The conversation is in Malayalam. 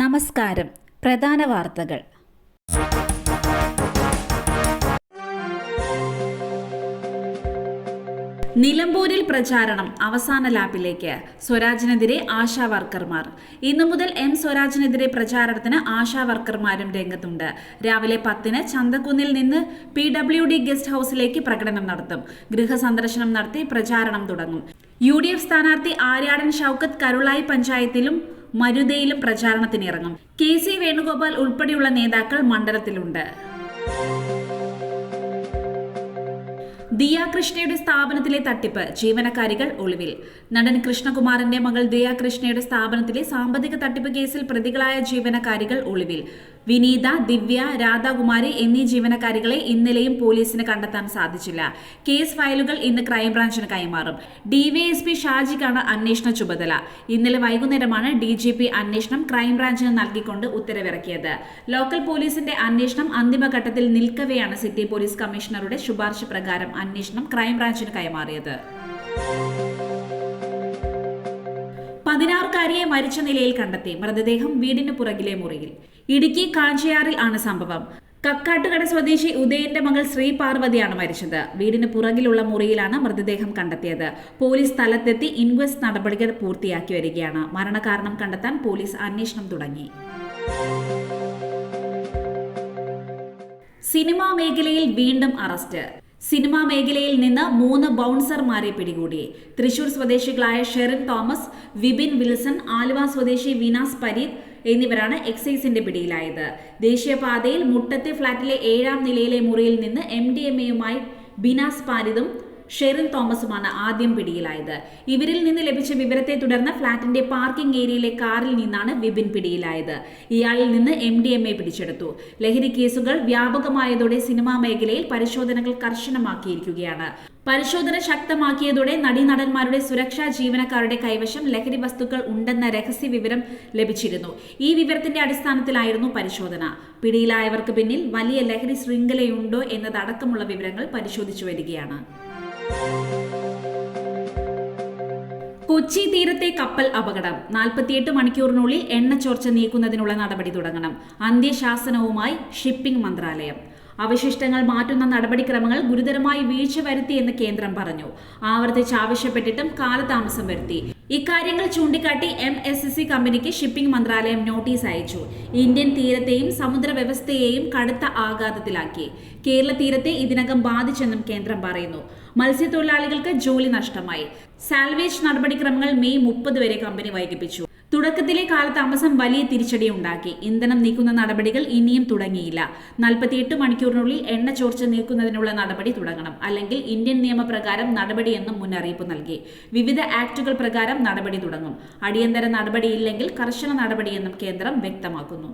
നമസ്കാരം. പ്രധാന വാർത്തകൾ. നിലമ്പൂരിൽ പ്രചാരണം അവസാന ലാപ്പിലേക്ക്. സ്വരാജിനെതിരെ ആശാ വർക്കർമാർ. ഇന്നു മുതൽ എം സ്വരാജിനെതിരെ പ്രചാരണത്തിന് ആശാ വർക്കർമാരും രംഗത്തുണ്ട്. രാവിലെ പത്തിന് ചന്തക്കുന്നിൽ നിന്ന് പി ഡബ്ല്യു ഡി ഗസ്റ്റ് ഹൌസിലേക്ക് പ്രകടനം നടത്തും. ഗൃഹസന്ദർശനം നടത്തി പ്രചാരണം തുടങ്ങും. യു ഡി എഫ് സ്ഥാനാർത്ഥി ആര്യാടൻ ഷൌക്കത്ത് കരുളായി പഞ്ചായത്തിലും മരുതയിലും പ്രചാരണത്തിനിറങ്ങും. കെ സി വേണുഗോപാൽ ഉൾപ്പെടെയുള്ള നേതാക്കൾ മണ്ഡലത്തിലുണ്ട്. ദിയ കൃഷ്ണയുടെ സ്ഥാപനത്തിലെ തട്ടിപ്പ് ജീവനക്കാരികൾ ഒളിവിൽ. നടൻ കൃഷ്ണകുമാറിന്റെ മകൾ ദിയ കൃഷ്ണയുടെ സ്ഥാപനത്തിലെ സാമ്പത്തിക തട്ടിപ്പ് കേസിൽ പ്രതികളായ ജീവനക്കാരികൾ ഒളിവിൽ. വിനീത ദിവ്യ രാധാകുമാരി എന്നീ ജീവനക്കാരികളെ ഇന്നലെയും പോലീസിന് കണ്ടെത്താൻ സാധിച്ചില്ല. കേസ് ഫയലുകൾ ഇന്ന് ക്രൈംബ്രാഞ്ചിന് കൈമാറും. ഡിവൈഎസ്പി ഷാജിക്കാണ് അന്വേഷണ ചുമതല. ഇന്നലെ വൈകുന്നേരമാണ് ഡി ജി പി അന്വേഷണം ക്രൈംബ്രാഞ്ചിന് നൽകിക്കൊണ്ട് ഉത്തരവിറക്കിയത്. ലോക്കൽ പോലീസിന്റെ അന്വേഷണം അന്തിമഘട്ടത്തിൽ നിൽക്കവെയാണ് സിറ്റി പോലീസ് കമ്മീഷണറുടെ ശുപാർശ പ്രകാരം അന്വേഷണം ക്രൈംബ്രാഞ്ചിന് കൈമാറിയത്. പതിനാറുകാരിയെ മരിച്ച നിലയിൽ കണ്ടെത്തി മൃതദേഹം വീടിന് പുറകിലെ മുറിയിൽ. ഇടുക്കി കാഞ്ചിയാറിൽ ആണ് സംഭവം. കക്കാട്ടുകട സ്വദേശി ഉദയന്റെ മകൾ ശ്രീ പാർവതിയാണ് മരിച്ചത്. വീടിന് പുറകിലുള്ള മുറിയിലാണ് മൃതദേഹം കണ്ടെത്തിയത്. പോലീസ് സ്ഥലത്തെത്തി ഇൻക്വസ്റ്റ് നടപടികൾ പൂർത്തിയാക്കി വരികയാണ്. മരണകാരണം കണ്ടെത്താൻ പോലീസ് അന്വേഷണം തുടങ്ങി. സിനിമാ മേഖലയിൽ വീണ്ടും അറസ്റ്റ്. സിനിമാ മേഖലയിൽ നിന്ന് മൂന്ന് ബൗൺസർമാരെ പിടികൂടി. തൃശൂർ സ്വദേശികളായ ഷെറിൻ തോമസ് വിബിൻ വിൽസൺ ആലുവ സ്വദേശി വിനാസ് പരീത് എന്നിവരാണ് എക്സൈസിന്റെ പിടിയിലായത്. ദേശീയപാതയിൽ മുട്ടത്തെ ഫ്ളാറ്റിലെ ഏഴാം നിലയിലെ മുറിയിൽ നിന്ന് എം ഡി എം എയുമായി ബിനാസ് പാരിതും ഷെറിൻ തോമസുമാണ് ആദ്യം പിടിയിലായത്. ഇവരിൽ നിന്ന് ലഭിച്ച വിവരത്തെ തുടർന്ന് ഫ്ളാറ്റിന്റെ പാർക്കിംഗ് ഏരിയയിലെ കാറിൽ നിന്നാണ് വിപിൻ പിടിയിലായത്. ഇയാളിൽ നിന്ന് എം ഡി എം എ പിടിച്ചെടുത്തു. ലഹരി കേസുകൾ വ്യാപകമായതോടെ സിനിമാ മേഖലയിൽ പരിശോധനകൾ കർശനമാക്കിയിരിക്കുകയാണ്. പരിശോധന ശക്തമാക്കിയതോടെ നടീനടന്മാരുടെ സുരക്ഷാ ജീവനക്കാരുടെ കൈവശം ലഹരി വസ്തുക്കൾ ഉണ്ടെന്ന രഹസ്യ വിവരം ലഭിച്ചിരുന്നു. ഈ വിവരത്തിന്റെ അടിസ്ഥാനത്തിലായിരുന്നു പരിശോധന. പിടിയിലായവർക്ക് പിന്നിൽ വലിയ ലഹരി ശൃംഖലയുണ്ടോ എന്നതടക്കമുള്ള വിവരങ്ങൾ പരിശോധിച്ചു വരികയാണ്. കൊച്ചി തീരത്തെ കപ്പൽ അപകടം. നാൽപ്പത്തിയെട്ട് മണിക്കൂറിനുള്ളിൽ എണ്ണ ചോർച്ച നീക്കുന്നതിനുള്ള നടപടി തുടങ്ങണം. അന്ത്യശാസനവുമായി ഷിപ്പിംഗ് മന്ത്രാലയം. അവശിഷ്ടങ്ങൾ മാറ്റുന്ന നടപടിക്രമങ്ങൾ ഗുരുതരമായി വീഴ്ച വരുത്തിയെന്ന് കേന്ദ്രം പറഞ്ഞു. ആവർത്തിച്ച് ആവശ്യപ്പെട്ടിട്ടും കാലതാമസം വരുത്തി. ഇക്കാര്യങ്ങൾ ചൂണ്ടിക്കാട്ടി എം എസ് സി കമ്പനിക്ക് ഷിപ്പിംഗ് മന്ത്രാലയം നോട്ടീസ് അയച്ചു. ഇന്ത്യൻ തീരത്തെയും സമുദ്ര വ്യവസ്ഥയെയും കടുത്ത ആഘാതത്തിലാക്കി. കേരള തീരത്തെ ഇതിനകം ബാധിച്ചെന്നും കേന്ദ്രം പറയുന്നു. മത്സ്യത്തൊഴിലാളികൾക്ക് ജോലി നഷ്ടമായി. സാൽവേജ് നടപടിക്രമങ്ങൾ മെയ് മുപ്പത് വരെ കമ്പനി വൈകിപ്പിച്ചു. തുടക്കത്തിലെ കാലതാമസം വലിയ തിരിച്ചടി ഉണ്ടാക്കി. ഇന്ധനം നീക്കുന്ന നടപടികൾ ഇനിയും തുടങ്ങിയില്ല. നാൽപ്പത്തിയെട്ട് മണിക്കൂറിനുള്ളിൽ എണ്ണ ചോർച്ച നീക്കുന്നതിനുള്ള നടപടി തുടങ്ങണം. അല്ലെങ്കിൽ ഇന്ത്യൻ നിയമപ്രകാരം നടപടിയെന്നും മുന്നറിയിപ്പ് നൽകി. വിവിധ ആക്ടുകൾ പ്രകാരം നടപടി തുടങ്ങും. അടിയന്തര നടപടിയില്ലെങ്കിൽ കർശന നടപടിയെന്നും കേന്ദ്രം വ്യക്തമാക്കുന്നു.